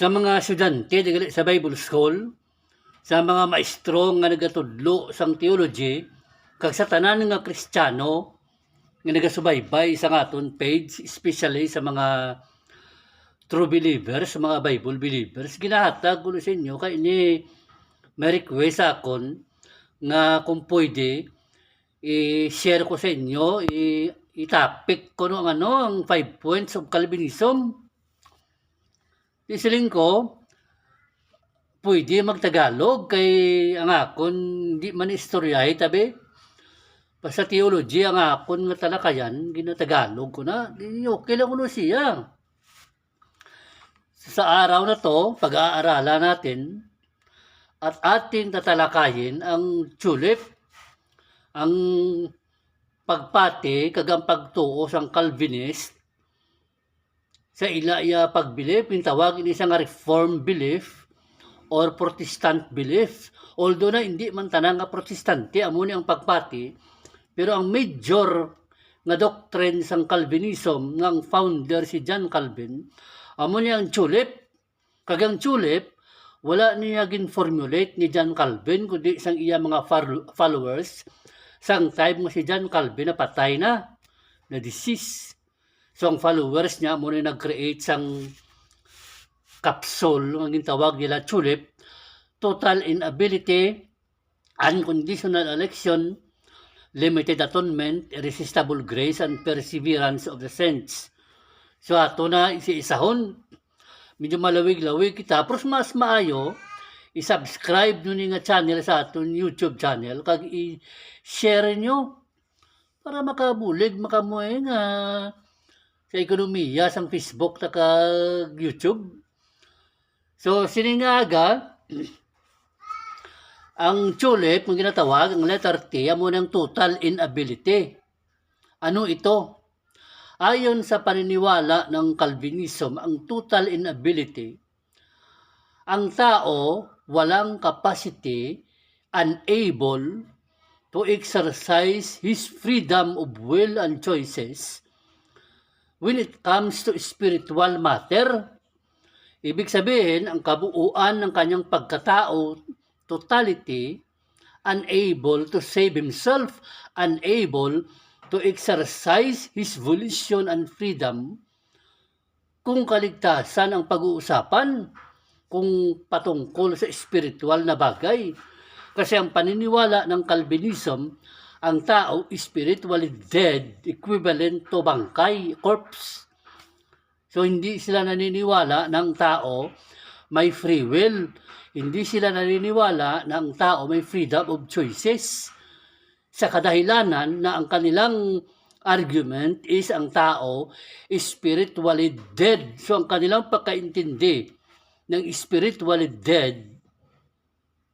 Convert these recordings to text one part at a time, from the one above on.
sa mga estudyante digali sa Bible School, sa mga maestro nga nagatudlo sang theology, kag sa tanan nga Kristiyano nga nagasubaybay sa aton page, especially sa mga true believers, mga Bible believers, ginahatag ko sa inyo kay ni may request akon nga kung pwede i-share ko sa inyo, i-topic ko no, ang ano, ang five points of Calvinism. Isiling ko, pwede magtagalog kay ang akon di man istoryahe tabi. Basta theology ang akon nga talakayan, ginatagalog ko na, di okay lang kuno siya. Sa araw na to, pag-aaralan natin, at ating tatalakayin ang tulip, ang pagpati, kagang pagtuo sang Calvinist, sa ila iya pagbilip, yung tawag ini nga reform belief or protestant belief. Although na hindi man tanang nga protestante, amo ni ang pagpati, pero ang major nga doctrine sang Calvinism, nga ang founder si John Calvin, amo ni ang tulip, kagang tulip, wala niya gin-formulate ni John Calvin, kundi sang iya mga followers, sang time nga si John Calvin na patay na, na disease. So followers niya mo na nag-create sang capsule, ang tawag nila tulip, total inability, unconditional election, limited atonement, irresistible grace, and perseverance of the saints. So ato na isi-isahon, medyo malawig-lawig kita, pero mas maayo, i-subscribe nyo ni nga channel sa aton YouTube channel, kag i-share nyo, para makabulig, makamuhay nga sa ekonomiya sang Facebook ta kag YouTube. So, siningaga, ang tulip, ang ginatawag, ang letter T, amo ng total inability. Ano ito? Ayon sa paniniwala ng Calvinism, ang total inability, ang tao walang capacity, unable to exercise his freedom of will and choices when it comes to spiritual matter. Ibig sabihin, ang kabuuan ng kanyang pagkatao, totality, unable to save himself, unable to exercise his volition and freedom. Kung kaligtasan ang pag-uusapan, kung patungkol sa spiritual na bagay. Kasi ang paniniwala ng Calvinism, ang tao spiritually dead, equivalent to bangkay, corpse. So hindi sila naniniwala ng tao may free will. Hindi sila naniniwala na ang tao may freedom of choices. Sa kadahilanan na ang kanilang argument is ang tao is spiritually dead. So ang kanilang pagkaintindi ng spiritually dead,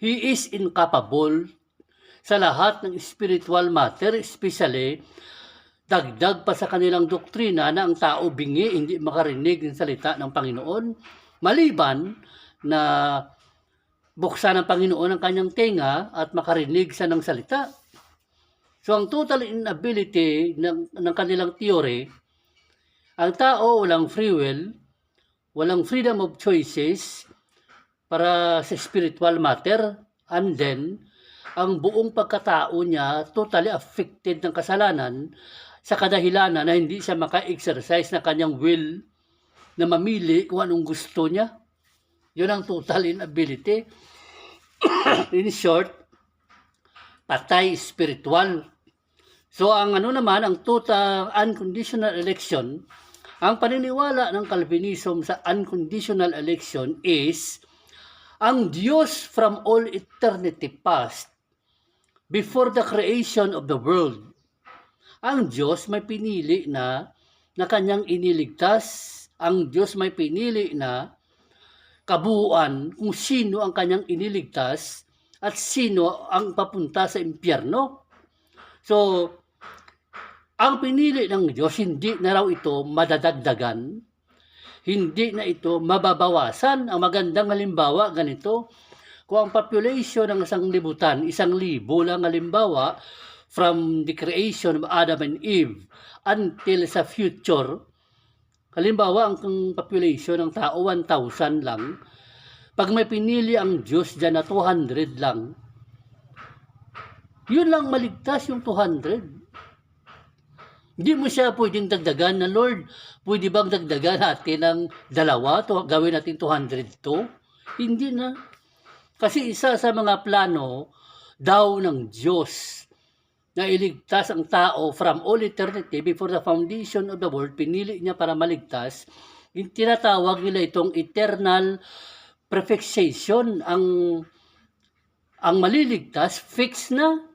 he is incapable sa lahat ng spiritual matter, especially dagdag pa sa kanilang doktrina na ang tao bingi, hindi makarinig ng salita ng Panginoon, maliban na buksan ng Panginoon ang kanyang tenga at makarinig sa ng salita. So ang total inability ng, ng kanilang theory, ang tao walang free will, walang freedom of choices para sa spiritual matter, and then, ang buong pagkatao niya totally affected ng kasalanan sa kadahilanan na hindi siya maka-exercise na kanyang will na mamili kung anong gusto niya. Yun ang total inability. In short, patay spiritual. So ang ano naman, ang total unconditional election, ang paniniwala ng Calvinism sa unconditional election is ang Diyos from all eternity past before the creation of the world. Ang Diyos may pinili na na kanyang iniligtas. Ang Diyos may pinili na kabuuan kung sino ang kanyang iniligtas at sino ang papunta sa impyerno. So, ang pinili ng Diyos, hindi na raw ito madadagdagan, hindi na ito mababawasan. Ang magandang halimbawa, ganito, kung ang population ng isang libutan, isang libo lang halimbawa, from the creation of Adam and Eve until sa future, Halimbawa, ang population ng tao 1,000 lang, pag may pinili ang Diyos dyan na 200 lang, yun lang maligtas yung 200. Hindi mo siya pwedeng dagdagan na, Lord, pwede bang dagdagan natin ng dalawa, to, gawin natin 200 to? Hindi na. Kasi isa sa mga plano daw ng Diyos na iligtas ang tao from all eternity before the foundation of the world, pinili niya para maligtas, yung tinatawag nila itong eternal perfection. Ang, ang maliligtas, fix na.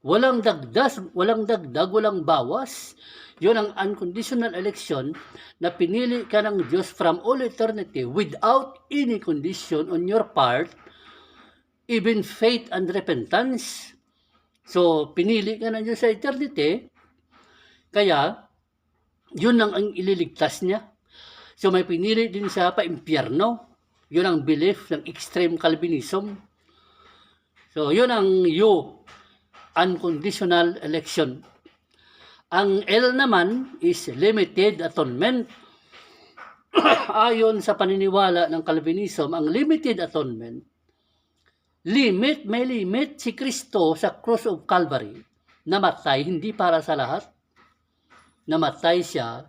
Walang dagdas, walang dagdag, walang bawas. Yun ang unconditional election na pinili ka ng Diyos from all eternity without any condition on your part, even faith and repentance. So, pinili ka ng Diyos sa eternity, kaya, yun ang, ang ililigtas niya. So, may pinili din siya pa impyerno. Yun ang belief ng extreme Calvinism. So, yun ang you, unconditional election. Ang L naman is limited atonement. Ayon sa paniniwala ng Calvinism, ang limited atonement, limit, may limit si Kristo sa cross of Calvary, namatay hindi para sa lahat. Namatay siya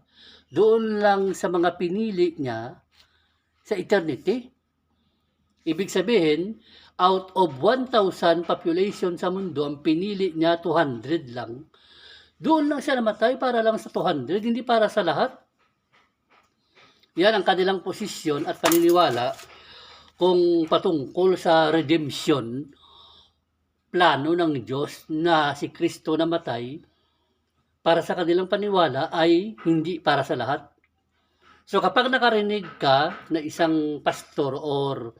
doon lang sa mga pinili niya sa eternity. Ibig sabihin, out of 1,000 population sa mundo, ang pinili niya 200 lang. Doon lang siya namatay para lang sa 200, hindi para sa lahat. Yan ang kanilang posisyon at paniniwala kung patungkol sa redemption, plano ng Diyos na si Kristo namatay para sa kanilang paniwala ay hindi para sa lahat. So kapag nakarinig ka na isang pastor or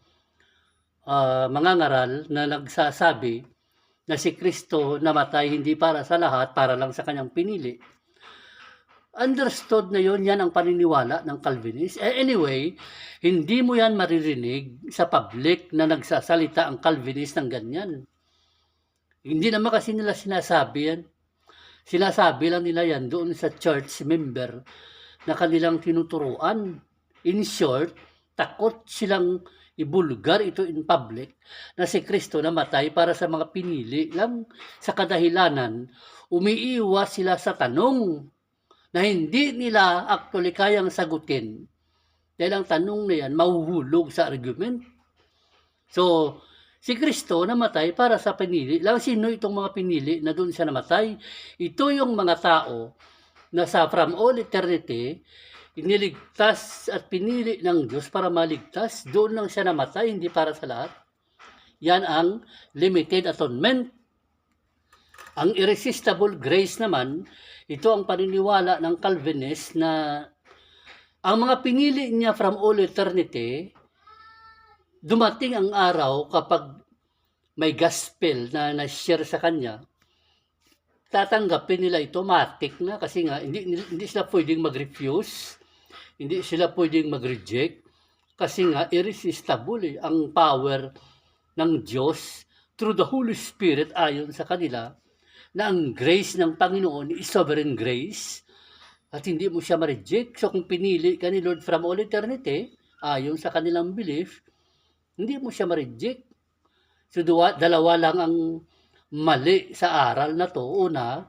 uh, mangangaral na nagsasabi na si Kristo namatay hindi para sa lahat, para lang sa kanyang pinili, understood na yon yan ang paniniwala ng Calvinist. Eh, anyway, hindi mo yan maririnig sa public na nagsasalita ang Calvinist ng ganyan. Hindi naman kasi nila sinasabi yan. Sinasabi lang nila yan doon sa church member na kanilang tinuturuan. In short, takot silang ibulgar ito in public na si Kristo namatay para sa mga pinili lang sa kadahilanan umiiwas sila sa tanong na hindi nila actually kayang sagutin. Dahil ang tanong na yan, mahuhulog sa argument. So, si Kristo namatay para sa pinili. Lang sino itong mga pinili na doon siya namatay? Ito yung mga tao na sa from all eternity, iniligtas at pinili ng Diyos para maligtas. Doon lang siya namatay, hindi para sa lahat. Yan ang limited atonement. Ang irresistible grace naman, ito ang paniniwala ng Calvinist na ang mga pinili niya from all eternity, dumating ang araw kapag may gospel na na-share sa kanya, tatanggapin nila ito matik na kasi nga hindi, hindi sila pwedeng mag-refuse, hindi sila pwedeng mag-reject kasi nga irresistible eh, ang power ng Diyos through the Holy Spirit ayon sa kanila na ang grace ng Panginoon is sovereign grace at hindi mo siya ma-reject. So kung pinili ka ni Lord from all eternity, ayon sa kanilang belief, hindi mo siya ma-reject. So dalawa lang ang mali sa aral na to. Una,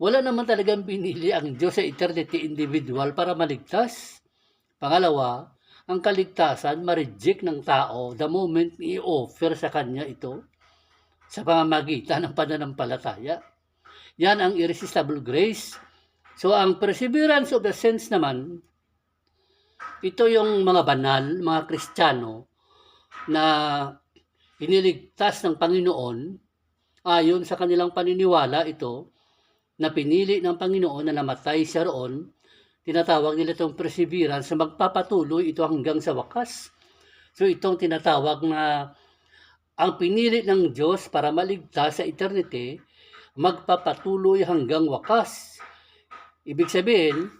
wala naman talagang pinili ang Diyos sa eternity individual para maligtas. Pangalawa, ang kaligtasan ma-reject ng tao the moment i-offer sa kanya ito sa pamamagitan ng pananampalataya. Yan ang irresistible grace. So ang perseverance of the saints naman, ito yung mga banal, mga kristyano na iniligtas ng Panginoon ayon sa kanilang paniniwala ito na pinili ng Panginoon na namatay siya roon, tinatawag nila itong perseverance na magpapatuloy ito hanggang sa wakas. So itong tinatawag na ang pinili ng Diyos para maligtas sa eternity, magpapatuloy hanggang wakas. Ibig sabihin,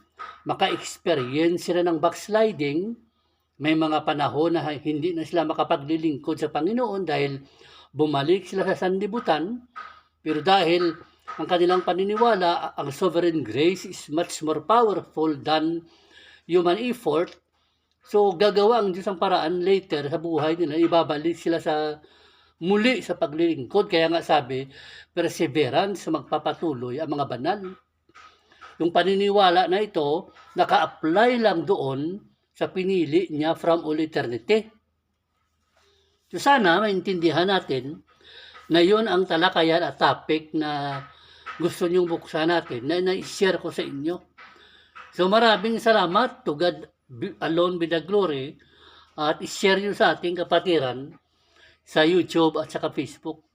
maka-experience sila ng backsliding, may mga panahon na hindi na sila makapaglilingkod sa Panginoon dahil bumalik sila sa sandibutan, pero dahil ang kanilang paniniwala, ang sovereign grace is much more powerful than human effort. So, gagawa ang Diyos ang paraan later sa buhay nila. Ibabalik sila sa muli sa paglilingkod. Kaya nga sabi, perseverance, magpapatuloy ang mga banal. Yung paniniwala na ito, naka-apply lang doon sa pinili niya from all eternity. So sana maintindihan natin na yun ang talakayan at topic na gusto niyong buksan natin na na-share ko sa inyo. So maraming salamat to God alone be the glory at share nyo sa ating kapatiran sa YouTube at sa Facebook.